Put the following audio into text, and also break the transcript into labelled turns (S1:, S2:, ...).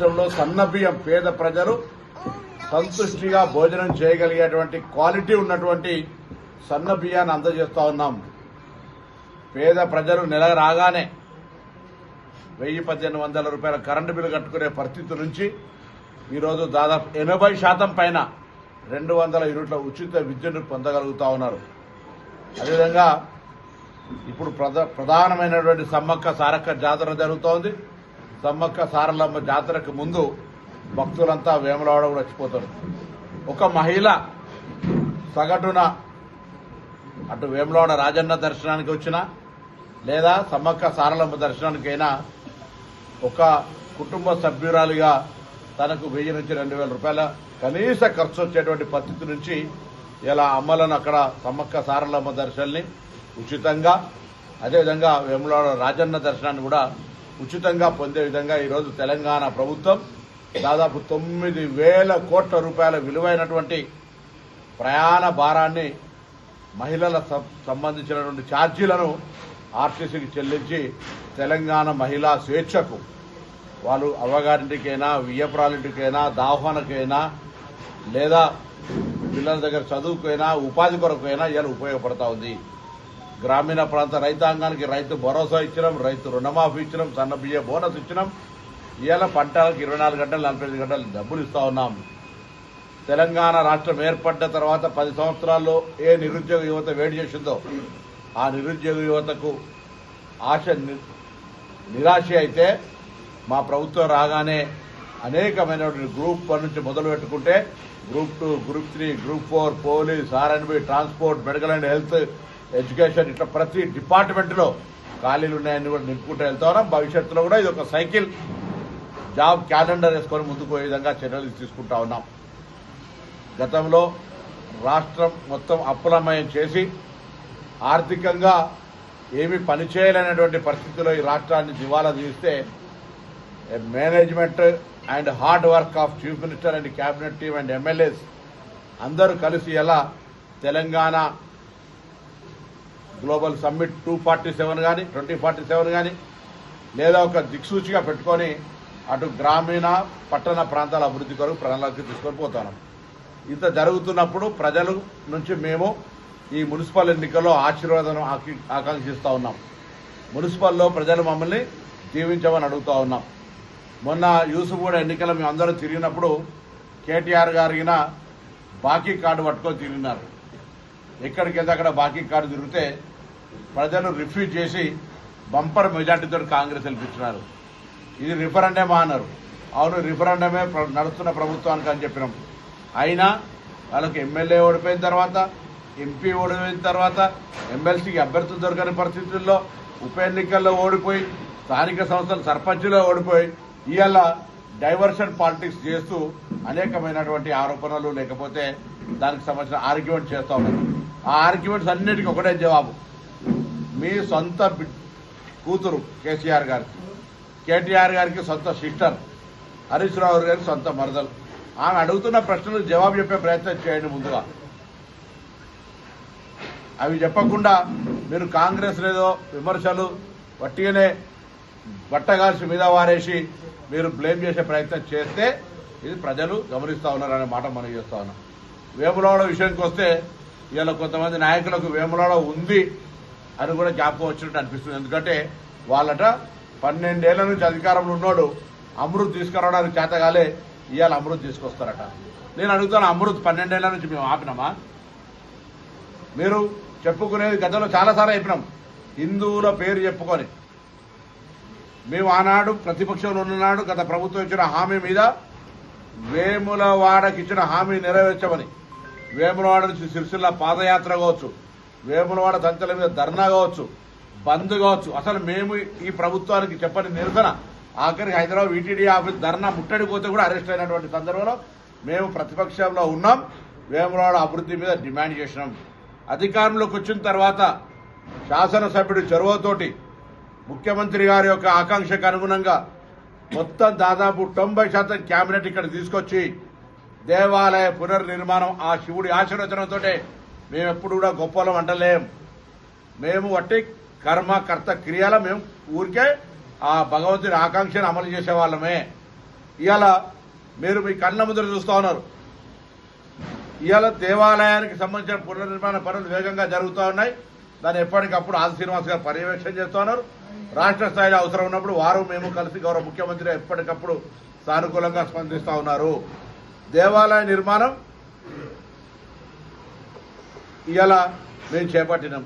S1: రాష్ట్రంలో సన్నబియ్యం పేద ప్రజలు సంతుష్టిగా భోజనం చేయగలిగేటువంటి క్వాలిటీ ఉన్నటువంటి సన్న బియ్యాన్ని అందజేస్తా ఉన్నాం. పేద ప్రజలు నెల రాగానే వెయ్యి పద్దెనిమిది వందల రూపాయల కరెంటు బిల్లు కట్టుకునే పరిస్థితి నుంచి ఈరోజు దాదాపు ఎనభై శాతం పైన రెండు వందల యూనిట్ల ఉచిత విద్యుత్ను పొందగలుగుతా ఉన్నారు. అదేవిధంగా ఇప్పుడు ప్రధానమైనటువంటి సమ్మక్క సారక్క జాతర జరుగుతోంది. సమ్మక్క సారలమ్మ జాతరకు ముందు భక్తులంతా వేములవాడ కూడా వచ్చిపోతారు. ఒక మహిళ సగటున అటు వేములవాడ రాజన్న దర్శనానికి వచ్చినా లేదా సమ్మక్క సారలమ్మ దర్శనానికైనా ఒక కుటుంబ సభ్యురాలిగా తనకు వెయ్యి నుంచి రెండు వేల రూపాయల కనీస ఖర్చు వచ్చేటువంటి పరిస్థితి నుంచి ఇలా అమ్మలను అక్కడ సమ్మక్క సారలమ్మ దర్శనాన్ని ఉచితంగా అదేవిధంగా వేములవాడ రాజన్న దర్శనాన్ని కూడా ఉచితంగా పొందే విధంగా ఈరోజు తెలంగాణ ప్రభుత్వం దాదాపు తొమ్మిది వేల కోట్ల రూపాయల విలువైనటువంటి ప్రయాణ భారాన్ని మహిళల సంబంధించినటువంటి ఛార్జీలను ఆర్టీసీకి చెల్లించి తెలంగాణ మహిళా స్వేచ్ఛకు వాళ్ళు అవ్వగారింటికైనా వియ్యపురాలింటికైనా దాహనకైనా లేదా పిల్లల దగ్గర చదువుకైనా ఉపాధి కొరకైనా ఇవాళ ఉపయోగపడతా ఉంది. గ్రామీణ ప్రాంత రైతాంగానికి రైతు భరోసా ఇచ్చినాం రైతు రుణమాఫీ ఇచ్చినాం సన్న బియ్య బోనస్ ఇచ్చినాం. ఇవాళ పంటలకు ఇరవై నాలుగు గంటలు నలభై ఐదు గంటలు డబ్బులు ఇస్తా ఉన్నాం. తెలంగాణ రాష్ట్రం ఏర్పడ్డ తర్వాత పది సంవత్సరాల్లో ఏ నిరుద్యోగ యువత వేడి చేసిందో ఆ నిరుద్యోగ యువతకు ఆశ నిరాశ అయితే మా ప్రభుత్వం రాగానే అనేకమైనటువంటి గ్రూప్ వన్ నుంచి మొదలు పెట్టుకుంటే group two group three group four police R N B transport medical and health education ఇట్లా ప్రతి డిపార్ట్మెంట్లో ఖాళీలు ఉన్నాయని కూడా నింపుకుంటూ వెళ్తా ఉన్నాం భవిష్యత్తులో కూడా ఇది ఒక సైకిల్. జాబ్ క్యాలెండర్ వేసుకొని ముందుకు పోయే విధంగా చర్యలు తీసుకుంటా ఉన్నాం. గతంలో రాష్ట్రం మొత్తం అప్రమయం చేసి ఆర్థికంగా ఏమీ పనిచేయలేనటువంటి పరిస్థితిలో ఈ రాష్ట్రాన్ని దివాలా తీస్తే management and hard work of chief minister and cabinet team and MLAs అందరూ కలిసి ఎలా Telangana global summit two forty seven కానీ ట్వంటీ ఫార్టీ సెవెన్ కానీ లేదా ఒక దిక్సూచిగా పెట్టుకొని అటు గ్రామీణ పట్టణ ప్రాంతాల అభివృద్ధి కొరకు ప్రణాళిక తీసుకొని పోతాను. ఇంత జరుగుతున్నప్పుడు ప్రజల నుంచి మేము ఈ మున్సిపల్ ఎన్నికల్లో ఆశీర్వాదం ఆకాంక్షిస్తూ ఉన్నాం. మున్సిపల్లో ప్రజలు మమ్మల్ని జీవించమని అడుగుతూ ఉన్నాం. మొన్న యూసుఫ్గూడ ఎన్నికలు మేము అందరం తిరిగినప్పుడు కేటీఆర్ గారిన బాకీ కార్డు పట్టుకొని తిరిగినారు. ఎక్కడికైతే అక్కడ బాకీ కార్డు తిరిగితే ప్రజలు రిఫ్యూజ్ చేసి బంపర్ మెజార్టీతో కాంగ్రెస్ గెలిపించినారు ఇది రిఫరెండమా అన్నారు. అవును రిఫరెండమే నడుస్తున్న ప్రభుత్వానికి అని చెప్పినాం. అయినా వాళ్ళకి ఎమ్మెల్యే ఓడిపోయిన తర్వాత ఎంపీ ఓడిపోయిన తర్వాత ఎమ్మెల్సీకి అభ్యర్థులు దొరకని పరిస్థితుల్లో ఉప ఎన్నికల్లో ఓడిపోయి స్థానిక సంస్థల సర్పంచ్లో ఓడిపోయి ఇవాళ డైవర్షన్ పాలిటిక్స్ చేస్తూ అనేకమైనటువంటి ఆరోపణలు లేకపోతే దానికి సంబంధించిన ఆర్గ్యుమెంట్ చేస్తా ఉన్నారు. ఆ ఆర్గ్యుమెంట్స్ అన్నిటికీ ఒకటే జవాబు. మీ సొంత కూతురు కేసీఆర్ గారికి. కేటీఆర్ గారికి సొంత సిస్టర్. హరీష్ రావు గారికి సొంత మరదలు. ఆమె అడుగుతున్న ప్రశ్నలకు జవాబు చెప్పే ప్రయత్నం చేయండి ముందుగా. అవి చెప్పకుండా మీరు కాంగ్రెస్ లేదో విమర్శలు వట్టిగానే బట్టగాల్సి మీద వారేసి మీరు బ్లేమ్ చేసే ప్రయత్నం చేస్తే ఇది ప్రజలు గమనిస్తా ఉన్నారనే మాట మనం చేస్తా ఉన్నాం. వేములవాడ విషయానికి వస్తే ఇవాళ కొంతమంది నాయకులకు వేములవాడ ఉంది అని కూడా జ్ఞాపకం వచ్చినట్టు అనిపిస్తుంది. ఎందుకంటే వాళ్ళట పన్నెండేళ్ళ నుంచి అధికారంలో ఉన్నాడు. అమృత్ తీసుకురావడానికి చేతగాలే ఇవాళ అమృత్ తీసుకొస్తారట. నేను అడుగుతాను అమృత్ పన్నెండేళ్ళ నుంచి మేము ఆపినామా? మీరు చెప్పుకునేది గతంలో చాలాసార్లు చెప్పినాం. హిందువుల పేరు చెప్పుకొని. మేము ఆనాడు ప్రతిపక్షంలో ఉన్ననాడు గత ప్రభుత్వం ఇచ్చిన హామీ మీద వేములవాడకి ఇచ్చిన హామీ నెరవేర్చమని. వేములవాడ నుంచి సిరిసిల్ల పాదయాత్ర కావచ్చు. వేములవాడ సంచల మీద ధర్నా కావచ్చు బంద్ కావచ్చు. అసలు మేము ఈ ప్రభుత్వానికి చెప్పని నిరసన. ఆఖరికి హైదరాబాద్ ఈటీడీ ఆఫీస్ ధర్నా ముట్టడిపోతే కూడా అరెస్ట్ అయినటువంటి సందర్భంలో మేము ప్రతిపక్షంలో ఉన్నాం. వేములవాడ అభివృద్ధి మీద డిమాండ్ చేసినాం. అధికారంలోకి వచ్చిన తర్వాత శాసనసభ్యుడు చొరవతోటి ముఖ్యమంత్రి గారి యొక్క ఆకాంక్షకు అనుగుణంగా మొత్తం దాదాపు తొంభై శాతం క్యాబినెట్ ఇక్కడ తీసుకొచ్చి దేవాలయ పునర్నిర్మాణం ఆ శివుడి ఆశీర్వచనంతో మేము ఎప్పుడు కూడా గొప్పలం అంటలేం. మేము వట్టి కర్మ కర్త క్రియల మేము ఊరికే ఆ భగవంతుని ఆకాంక్షను అమలు చేసే వాళ్ళమే ఇవాళ మీరు మీ కళ్ళ ముందర చూస్తూ ఉన్నారు. ఇవాళ దేవాలయానికి సంబంధించిన పునర్నిర్మాణ పనులు వేగంగా జరుగుతూ ఉన్నాయి. దాన్ని ఎప్పటికప్పుడు ఆది శ్రీనివాస్ గారు పర్యవేక్షణ చేస్తూ ఉన్నారు. రాష్ట్ర స్థాయిలో అవసరం ఉన్నప్పుడు వారు మేము కలిసి గౌరవ ముఖ్యమంత్రి ఎప్పటికప్పుడు సానుకూలంగా స్పందిస్తూ ఉన్నారు. దేవాలయ నిర్మాణం ఇవాళ మేము చేపట్టినాం.